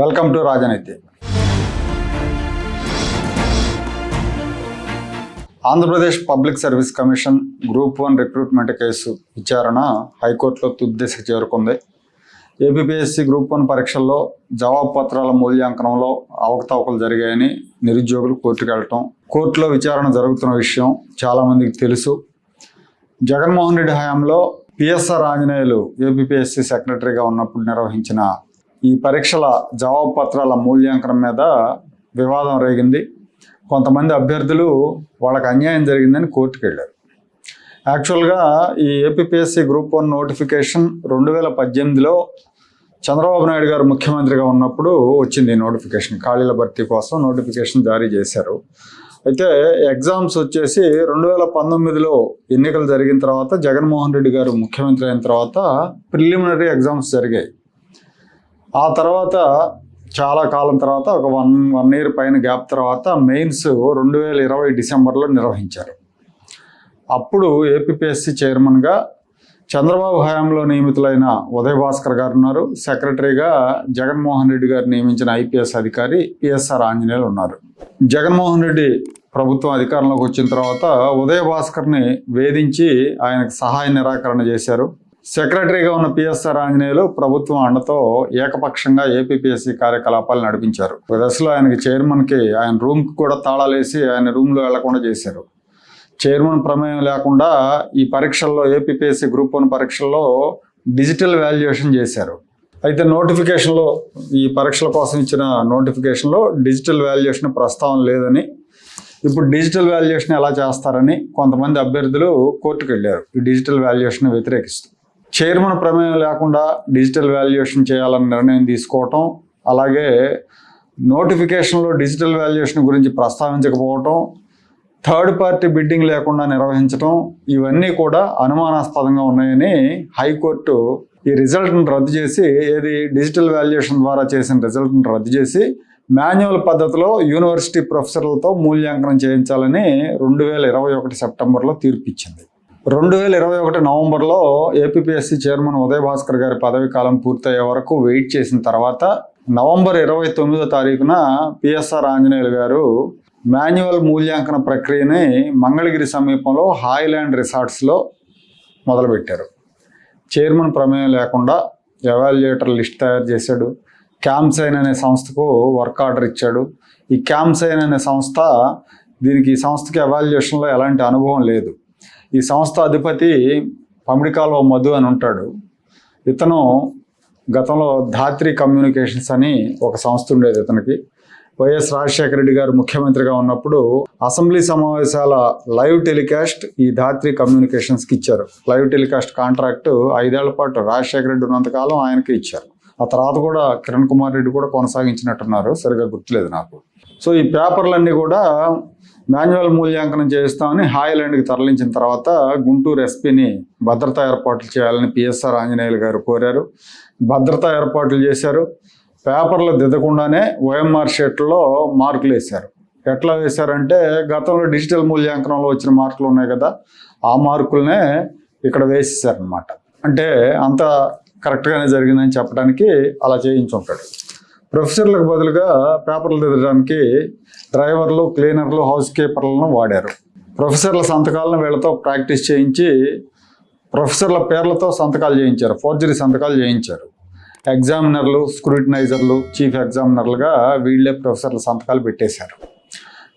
Welcome to Rajaneeti Andhra Pradesh public service commission group one recruitment case విచారణ హైకోర్టులో తుది చేరుకుంది. ఏపీపీఎస్సీ గ్రూప్ వన్ పరీక్షల్లో జవాబు పత్రాల మూల్యాంకనంలో అవకతవకలు జరిగాయని నిరుద్యోగులు కోర్టుకు వెళ్ళటం కోర్టులో విచారణ జరుగుతున్న విషయం చాలామందికి తెలుసు. జగన్మోహన్ రెడ్డి హయాంలో పిఎస్ఆర్ ఆంజనేయులు ఏపీపీఎస్సీ సెక్రటరీగా ఉన్నప్పుడు నిర్వహించిన ఈ పరీక్షల జవాబు పత్రాల మూల్యాంకనం మీద వివాదం రేగింది. కొంతమంది అభ్యర్థులు వాళ్ళకి అన్యాయం జరిగిందని కోర్టుకు వెళ్ళారు. యాక్చువల్గా ఈ ఏపీపీఎస్సీ గ్రూప్ వన్ నోటిఫికేషన్ రెండు వేల పద్దెనిమిదిలో చంద్రబాబు నాయుడు గారు ముఖ్యమంత్రిగా ఉన్నప్పుడు వచ్చింది ఈ నోటిఫికేషన్. ఖాళీల భర్తీ కోసం నోటిఫికేషన్ జారీ చేశారు. అయితే ఎగ్జామ్స్ వచ్చేసి రెండు వేల పంతొమ్మిదిలో ఎన్నికలు జరిగిన తర్వాత జగన్మోహన్ రెడ్డి గారు ముఖ్యమంత్రి అయిన తర్వాత ప్రిలిమినరీ ఎగ్జామ్స్ జరిగాయి. ఆ తర్వాత చాలా కాలం తర్వాత ఒక వన్ వన్ ఇయర్ పైన గ్యాప్ తర్వాత మెయిన్స్ రెండు వేల ఇరవై డిసెంబర్లో నిర్వహించారు. అప్పుడు ఏపీపీఎస్సీ చైర్మన్గా చంద్రబాబు హయాంలో నియమితులైన ఉదయ్ భాస్కర్ గారు ఉన్నారు. సెక్రటరీగా జగన్మోహన్ రెడ్డి గారు నియమించిన ఐపీఎస్ అధికారి పిఎస్ఆర్ ఆంజనేయులు ఉన్నారు. జగన్మోహన్ రెడ్డి ప్రభుత్వం అధికారంలోకి వచ్చిన తర్వాత ఉదయ భాస్కర్ని వేధించి ఆయనకు సహాయ నిరాకరణ చేశారు. సెక్రటరీగా ఉన్న పిఎస్ఆర్ ఆంజనేయులు ప్రభుత్వం అండతో ఏకపక్షంగా ఏపీపీఎస్సీ కార్యకలాపాలు నడిపించారు. ఒక దశలో ఆయనకి చైర్మన్కి ఆయన రూమ్కి కూడా తాళాలేసి ఆయన రూమ్లో వెళ్ళకుండా చేశారు. చైర్మన్ ప్రమేయం లేకుండా ఈ పరీక్షల్లో ఏపీపీఎస్సీ గ్రూప్ వన్ పరీక్షల్లో డిజిటల్ వాల్యుయేషన్ చేశారు. అయితే నోటిఫికేషన్లో ఈ పరీక్షల కోసం ఇచ్చిన నోటిఫికేషన్లో డిజిటల్ వాల్యుయేషన్ ప్రస్తావన లేదని ఇప్పుడు డిజిటల్ వాల్యుయేషన్ ఎలా చేస్తారని కొంతమంది అభ్యర్థులు కోర్టుకు వెళ్ళారు ఈ డిజిటల్ వాల్యుయేషన్ వ్యతిరేకిస్తూ. చైర్మన్ ప్రమేయం లేకుండా డిజిటల్ వాల్యుయేషన్ చేయాలని నిర్ణయం తీసుకోవటం అలాగే నోటిఫికేషన్లో డిజిటల్ వాల్యుయేషన్ గురించి ప్రస్తావించకపోవటం థర్డ్ పార్టీ బిడ్డింగ్ లేకుండా నిర్వహించడం ఇవన్నీ కూడా అనుమానాస్పదంగా ఉన్నాయని హైకోర్టు ఈ రిజల్ట్ని రద్దు చేసి ఏది డిజిటల్ వాల్యుయేషన్ ద్వారా చేసిన రిజల్ట్ని రద్దు చేసి మాన్యువల్ పద్ధతిలో యూనివర్సిటీ ప్రొఫెసర్లతో మూల్యాంకనం చేయించాలని రెండు వేల ఇరవై ఒకటి సెప్టెంబర్లో తీర్పిచ్చింది. రెండు వేల ఇరవై ఒకటి నవంబర్లో ఏపీపీఎస్సీ చైర్మన్ ఉదయ్ భాస్కర్ గారి పదవి కాలం పూర్తయ్యే వరకు వెయిట్ చేసిన తర్వాత నవంబర్ ఇరవై తొమ్మిదో తారీఖున పిఎస్ఆర్ ఆంజనేయులు గారు మాన్యువల్ మూల్యాంకన ప్రక్రియని మంగళగిరి సమీపంలో హాయ్లాండ్ రిసార్ట్స్లో మొదలుపెట్టారు. చైర్మన్ ప్రమేయం లేకుండా ఎవాల్యుయేటర్ లిస్ట్ తయారు చేశాడు. క్యాంప్సైన్ అనే సంస్థకు వర్క్ ఆర్డర్ ఇచ్చాడు. ఈ క్యాంప్సైన్ అనే సంస్థ దీనికి ఈ సంస్థకి ఎవాల్యుయేషన్లో ఎలాంటి అనుభవం లేదు. ఈ సంస్థ అధిపతి పమిడికాలో మధు అని ఉంటాడు. ఇతను గతంలో ధాత్రి కమ్యూనికేషన్స్ అని ఒక సంస్థ ఉండేది ఇతనికి. వైఎస్ రాజశేఖర రెడ్డి గారు ముఖ్యమంత్రిగా ఉన్నప్పుడు అసెంబ్లీ సమావేశాల లైవ్ టెలికాస్ట్ ఈ ధాత్రి కమ్యూనికేషన్స్కి ఇచ్చారు. లైవ్ టెలికాస్ట్ కాంట్రాక్ట్ ఐదేళ్ళ పాటు రాజశేఖర రెడ్డి ఉన్నంతకాలం ఆయనకి ఇచ్చారు. ఆ తర్వాత కూడా కిరణ్ కుమార్ రెడ్డి కూడా కొనసాగించినట్టున్నారు. సరిగా గుర్తులేదు నాకు. సో ఈ పేపర్లన్నీ కూడా మాన్యువల్ మూల్యాంకనం చేస్తామని హాయ్లాండ్కి తరలించిన తర్వాత గుంటూరు ఎస్పీని భద్రతా ఏర్పాట్లు చేయాలని పిఎస్ఆర్ ఆంజనేయులు గారు కోరారు. భద్రతా ఏర్పాట్లు చేశారు. పేపర్లు దిద్దకుండానే ఓఎంఆర్ షీట్లో మార్కులు వేశారు. ఎట్లా వేశారంటే గతంలో డిజిటల్ మూల్యాంకనంలో వచ్చిన మార్కులు ఉన్నాయి కదా ఆ మార్కులనే ఇక్కడ వేసేసారనమాట అంటే అంత కరెక్ట్గానే జరిగిందని చెప్పడానికి అలా చేయించుంటాడు. ప్రొఫెసర్లకు బదులుగా పేపర్లు దిద్దడానికి డ్రైవర్లు క్లీనర్లు హౌస్ కీపర్లను వాడారు. ప్రొఫెసర్ల సంతకాలను వీళ్ళతో ప్రాక్టీస్ చేయించి ప్రొఫెసర్ల పేర్లతో సంతకాలు చేయించారు ఫోర్జరీ సంతకాలు చేయించారు. ఎగ్జామినర్లు స్క్రూటినైజర్లు చీఫ్ ఎగ్జామినర్లుగా వీళ్ళే ప్రొఫెసర్ల సంతకాలు పెట్టేశారు.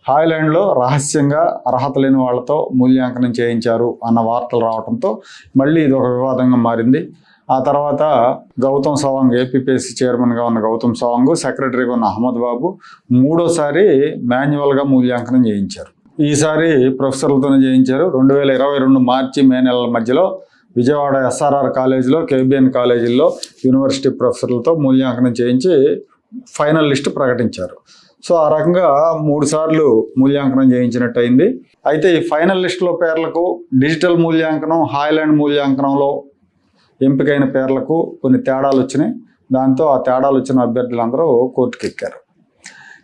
హాయ్లాండ్లో రహస్యంగా అర్హత లేని వాళ్ళతో మూల్యాంకనం చేయించారు అన్న వార్తలు రావడంతో మళ్ళీ ఇది ఒక వివాదంగా మారింది. ఆ తర్వాత గౌతమ్ సవాంగ్ ఏపీపీఎస్సీ చైర్మన్గా ఉన్న గౌతమ్ సవాంగ్ సెక్రటరీగా ఉన్న అహ్మద్ బాబు మూడోసారి మాన్యువల్గా మూల్యాంకనం చేయించారు. ఈసారి ప్రొఫెసర్లతోనే చేయించారు. రెండు వేల ఇరవై రెండు మార్చి మే నెలల మధ్యలో విజయవాడ ఎస్ఆర్ఆర్ కాలేజీలో కేబిఎన్ కాలేజీల్లో యూనివర్సిటీ ప్రొఫెసర్లతో మూల్యాంకనం చేయించి ఫైనల్ లిస్ట్ ప్రకటించారు. సో ఆ రకంగా మూడు సార్లు మూల్యాంకనం చేయించినట్టు అయింది. అయితే ఈ ఫైనల్ లిస్టులో పేర్లకు డిజిటల్ మూల్యాంకనం హాయ్లాండ్ మూల్యాంకనంలో ఎంపికైన పేర్లకు కొన్ని తేడాలు వచ్చినాయి. దాంతో ఆ తేడాలు వచ్చిన అభ్యర్థులందరూ కోర్టుకు ఎక్కారు.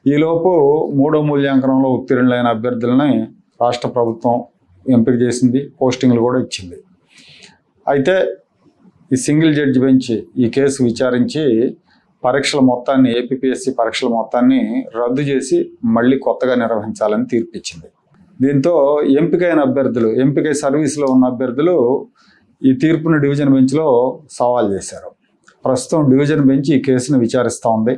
ఈలోపు మూడో మూల్యాంకనంలో ఉత్తీర్ణులైన అభ్యర్థులని రాష్ట్ర ప్రభుత్వం ఎంపిక చేసింది పోస్టింగ్లు కూడా ఇచ్చింది. అయితే ఈ సింగిల్ జడ్జి బెంచ్ ఈ కేసు విచారించి పరీక్షల మొత్తాన్ని ఏపీఎస్సి పరీక్షల మొత్తాన్ని రద్దు చేసి మళ్ళీ కొత్తగా నిర్వహించాలని తీర్పిచ్చింది. దీంతో ఎంపికైన అభ్యర్థులు ఎంపికై సర్వీస్లో ఉన్న అభ్యర్థులు ఈ తీర్పును డివిజన్ బెంచ్లో సవాల్ చేశారు. ప్రస్తుతం డివిజన్ బెంచ్ ఈ కేసును విచారిస్తూ ఉంది.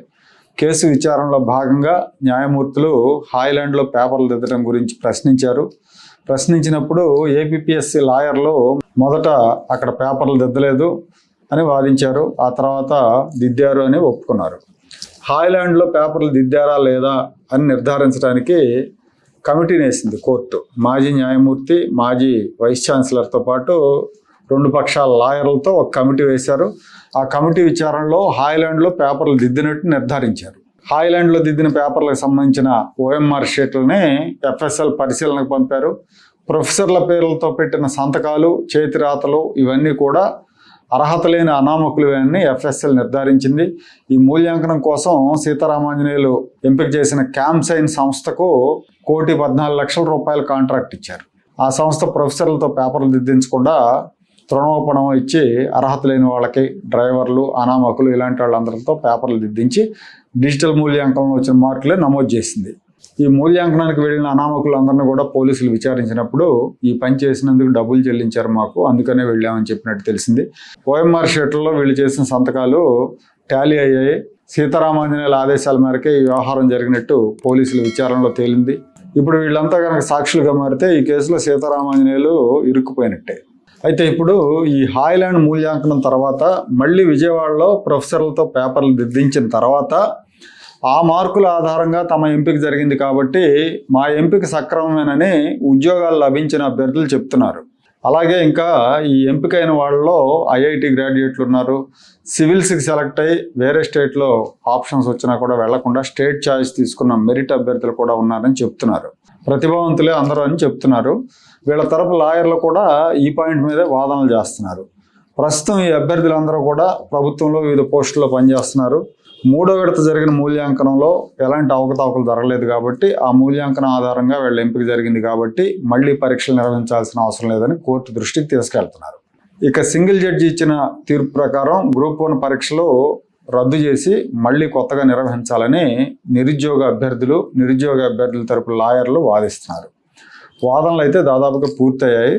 కేసు విచారణలో భాగంగా న్యాయమూర్తులు హాయ్లాండ్లో పేపర్లు దిద్దడం గురించి ప్రశ్నించారు. ప్రశ్నించినప్పుడు ఏపీఎస్సి లాయర్లు మొదట అక్కడ పేపర్లు దిద్దలేదు అని వాదించారు. ఆ తర్వాత దిద్దారు అని ఒప్పుకున్నారు. హాయ్లాండ్లో పేపర్లు దిద్దారా లేదా అని నిర్ధారించడానికి కమిటీని వేసింది కోర్టు. మాజీ న్యాయమూర్తి మాజీ వైస్ ఛాన్సలర్తో పాటు రెండు పక్షాల లాయర్లతో ఒక కమిటీ వేశారు. ఆ కమిటీ విచారణలో హాయ్లాండ్లో పేపర్లు దిద్దినట్టు నిర్ధారించారు. హాయ్లాండ్లో దిద్దిన పేపర్లకు సంబంధించిన ఓఎంఆర్ షీట్లని ఎఫ్ఎస్ఎల్ పరిశీలనకు పంపారు. ప్రొఫెసర్ల పేర్లతో పెట్టిన సంతకాలు చేతిరాతలు ఇవన్నీ కూడా అర్హత లేని అనామకులువని ఎఫ్ఎస్ఎల్ నిర్ధారించింది. ఈ మూల్యాంకనం కోసం సీతారామాంజనేయులు ఎంపిక చేసిన క్యాంప్సైన్ సంస్థకు కోటి పద్నాలుగు లక్షల రూపాయల కాంట్రాక్ట్ ఇచ్చారు. ఆ సంస్థ ప్రొఫెసర్లతో పేపర్లు దిద్దించకుండా తృణోపణం ఇచ్చి అర్హత లేని వాళ్ళకి డ్రైవర్లు అనామకులు ఇలాంటి వాళ్ళందరితో పేపర్లు దిద్దించి డిజిటల్ మూల్యాంకనం వచ్చిన మార్కులే నమోదు చేసింది. ఈ మూల్యాంకనానికి వెళ్ళిన అనామకులందరినీ కూడా పోలీసులు విచారించినప్పుడు ఈ పని చేసినందుకు డబ్బులు చెల్లించారు మాకు అందుకనే వెళ్ళామని చెప్పినట్టు తెలిసింది. ఓఎంఆర్ షీట్లలో వీళ్ళు చేసిన సంతకాలు టాలీ అయ్యాయి. సీతారామాంజనేయుల ఆదేశాల మేరకే ఈ వ్యవహారం జరిగినట్టు పోలీసులు విచారణలో తేలింది. ఇప్పుడు వీళ్ళంతా కనుక సాక్షులుగా మారితే ఈ కేసులో సీతారామాంజనేయులు ఇరుక్కుపోయినట్టే. అయితే ఇప్పుడు ఈ హాయ్లాండ్ మూల్యాంకనం తర్వాత మళ్ళీ విజయవాడలో ప్రొఫెసర్లతో పేపర్లు దిద్దించిన తర్వాత ఆ మార్కుల ఆధారంగా తమ ఎంపిక జరిగింది కాబట్టి మా ఎంపిక సక్రమమేనని ఉద్యోగాలు లభించిన అభ్యర్థులు చెప్తున్నారు. అలాగే ఇంకా ఈ ఎంపికైన వాళ్ళలో ఐఐటి గ్రాడ్యుయేట్లు ఉన్నారు. సివిల్స్కి సెలెక్ట్ అయ్యి వేరే స్టేట్లో ఆప్షన్స్ వచ్చినా కూడా వెళ్ళకుండా స్టేట్ ఛాయిస్ తీసుకున్న మెరిట్ అభ్యర్థులు కూడా ఉన్నారని చెప్తున్నారు. ప్రతిభావంతులే అందరూ అని చెప్తున్నారు. వీళ్ళ తరపు లాయర్లు కూడా ఈ పాయింట్ మీదే వాదనలు చేస్తున్నారు. ప్రస్తుతం ఈ అభ్యర్థులందరూ కూడా ప్రభుత్వంలో వివిధ పోస్టుల్లో పనిచేస్తున్నారు. మూడో విడత జరిగిన మూల్యాంకనంలో ఎలాంటి అవకతవకలు జరగలేదు కాబట్టి ఆ మూల్యాంకనం ఆధారంగా వీళ్ళ ఎంపిక జరిగింది కాబట్టి మళ్ళీ పరీక్షలు నిర్వహించాల్సిన అవసరం లేదని కోర్టు దృష్టికి తీసుకెళ్తున్నారు. ఇక సింగిల్ జడ్జి ఇచ్చిన తీర్పు ప్రకారం గ్రూప్ వన్ పరీక్షలు రద్దు చేసి మళ్ళీ కొత్తగా నిర్వహించాలని నిరుద్యోగ అభ్యర్థులు నిరుద్యోగ అభ్యర్థుల తరపు లాయర్లు వాదిస్తున్నారు. వాదనలు అయితే దాదాపుగా పూర్తయ్యాయి.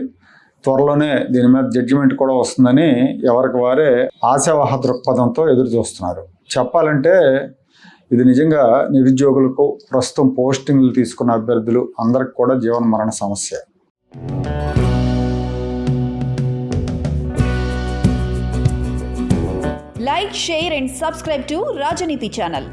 త్వరలోనే దీని మీద జడ్జిమెంట్ కూడా వస్తుందని ఎవరికి వారే ఆశావాహ దృక్పథంతో ఎదురు చూస్తున్నారు. చెప్పాలంటే ఇది నిజంగా నిరుద్యోగులకు ప్రస్తుతం పోస్టింగ్లు తీసుకున్న అభ్యర్థులు అందరికి కూడా జీవన మరణ సమస్య. Like share and subscribe to Rajaneeti channel